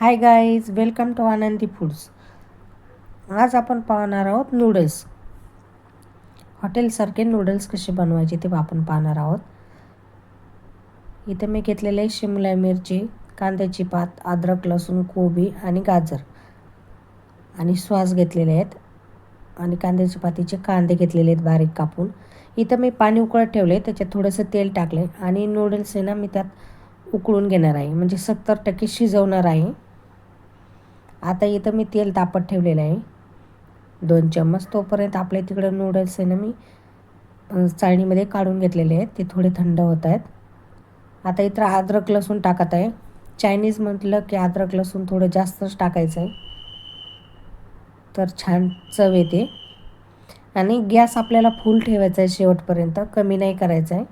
Hi guys welcome to Anandi foods आज आपण पाहणार आहोत नूडल्स हॉटेलसारखे नूडल्स कसे बनवायचे ते आपण पाहणार आहोत. इथं मी घेतलेले शिमला मिरची कांद्याची पात अद्रक लसूण कोबी आणि गाजर. आणि श्वास घेतलेले आहेत. आणि कांद्याच्या पातीचे कांदे घेतलेले आहेत बारीक कापून. इथं मी पाणी उकळत ठेवले त्याच्यात थोडंसं तेल टाकले आणि नूडल्स आहे ना मी त्यात उकळून घेणार आहे. म्हणजे सत्तर टक्के शिजवणार आहे. आता इथं मी तेल तापत ठेवलेलं आहे. दोन चम्मच तोपर्यंत आपल्या तिकडं नूडल्स आहे ना मी चाळणीमध्ये काढून घेतलेले आहेत. ते थोडे थंड होत आहेत. आता इथं अद्रक लसूण टाकत आहे. चायनीज म्हटलं की अद्रक लसूण थोडं जास्तच टाकायचं आहे. तर छान चव येते. आणि गॅस आपल्याला फुल ठेवायचा आहे शेवटपर्यंत. कमी नाही करायचं आहे.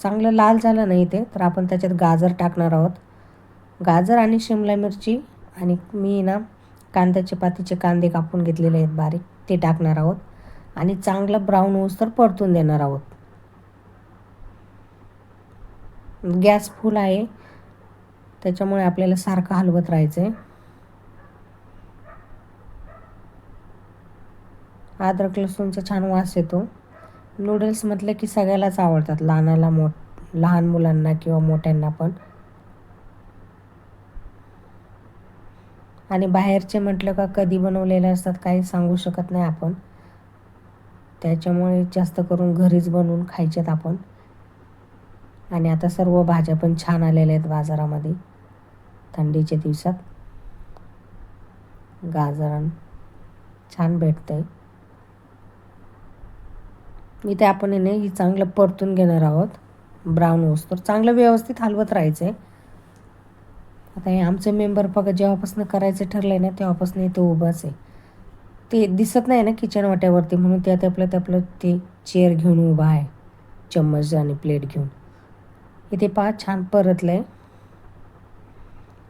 चांगलं लाल झालं नाही ते तर आपण त्याच्यात गाजर टाकणार आहोत. गाजर आणि शिमला मिरची आणि मी ना कांद्याचे पातीचे कांदे कापून घेतलेले आहेत बारीक. ते टाकणार आहोत. आणि चांगलं ब्राऊन होऊस तर परतून देणार आहोत. गॅस फुल आहे. त्याच्यामुळे आपल्याला सारखं हलवत राहायचं आहे अद्रक लसूणचा छान वास येतो. नूडल्स म्हटलं की सगळ्यालाच आवडतात. लहानाला मोठ लहान मुलांना किंवा मोठ्यांना पण. आणि बाहेरचे म्हटलं का कधी बनवलेले असतात काही सांगू शकत नाही आपण. त्याच्यामुळे जास्त करून घरीच बनवून खायचेत आपण. आणि आता सर्व भाज्या पण छान आलेल्या आहेत बाजारामध्ये. थंडीच्या दिवसात. गाजर छान भेटतं आहे मी ते आपण हे चांगलं परतून घेणार आहोत. ब्राऊन होस तर चांगलं व्यवस्थित हलवत राहायचं आहे आता हे आमचं मेंबर बघा जेव्हापासून करायचं ठरलं आहे ना तेव्हापासून इथं उभाच आहे. ते दिसत नाही ना किचन वाट्यावरती म्हणून त्यात आपलं त्यापलं ते चेअर घेऊन उभा आहे. चम्मच आणि प्लेट घेऊन. इथे पहा छान परतलं आहे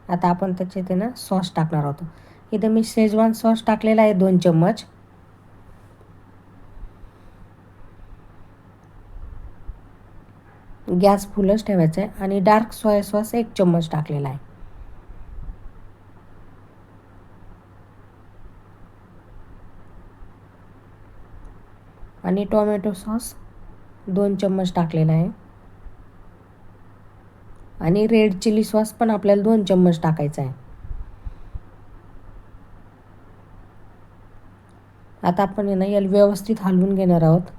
आता आपण त्याचे ते ना सॉस टाकणार आहोत. इथं मी शेजवान सॉस टाकलेला आहे दोन चम्मच. गॅस फुलच ठेवायचा आहे आणि डार्क सोया सॉस एक चम्मच टाकलेला आहे. आणि टोमॅटो सॉस दोन चम्मच टाकलेला आहे. आणि रेड चिली सॉस पण आपल्याला दोन चम्मच टाकायचा आहे. आता आपण ना याला व्यवस्थित हलवून घेणार आहोत.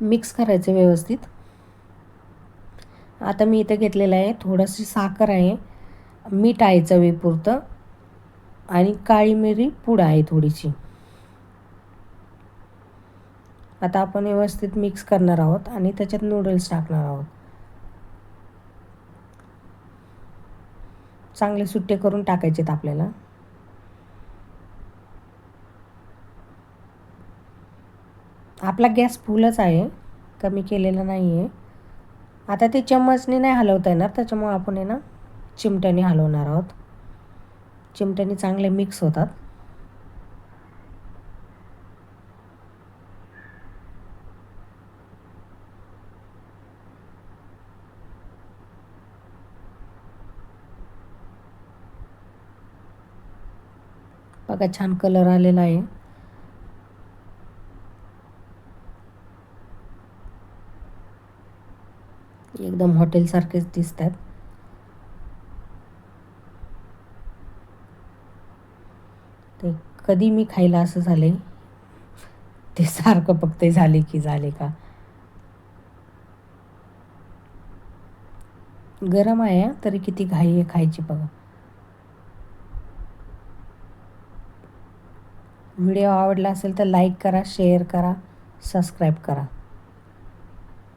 मिक्स करायचं व्यवस्थित. आता मी इथं घेतलेलं आहे थोडंशी साखर आहे मीठ आहे चवीपुरतं. आणि काळी मिरी पूड आहे थोडीशी. आता आपण व्यवस्थित मिक्स करणार आहोत आणि त्याच्यात नूडल्स टाकणार आहोत. चांगले सुट्टे करून टाकायचेत आपल्याला. आपला गॅस फुलच आहे कमी केलेला नाही आहे आता ते चम्मचने नाही हलवता येणार त्याच्यामुळे आपण आहे ना चिमट्याने हलवणार आहोत. चिमट्याने चांगले मिक्स होतात. बघा छान कलर आलेला आहे. एकदम हॉटेलसारखेच दिसतात. ते कधी मी खायला असं झाले ते सारखं फक्त झाले की झाले का? गरम आहे तरी किती घाई आहे खायची बघा. व्हिडिओ आवडला असेल तर लाईक करा शेअर करा सबस्क्राईब करा.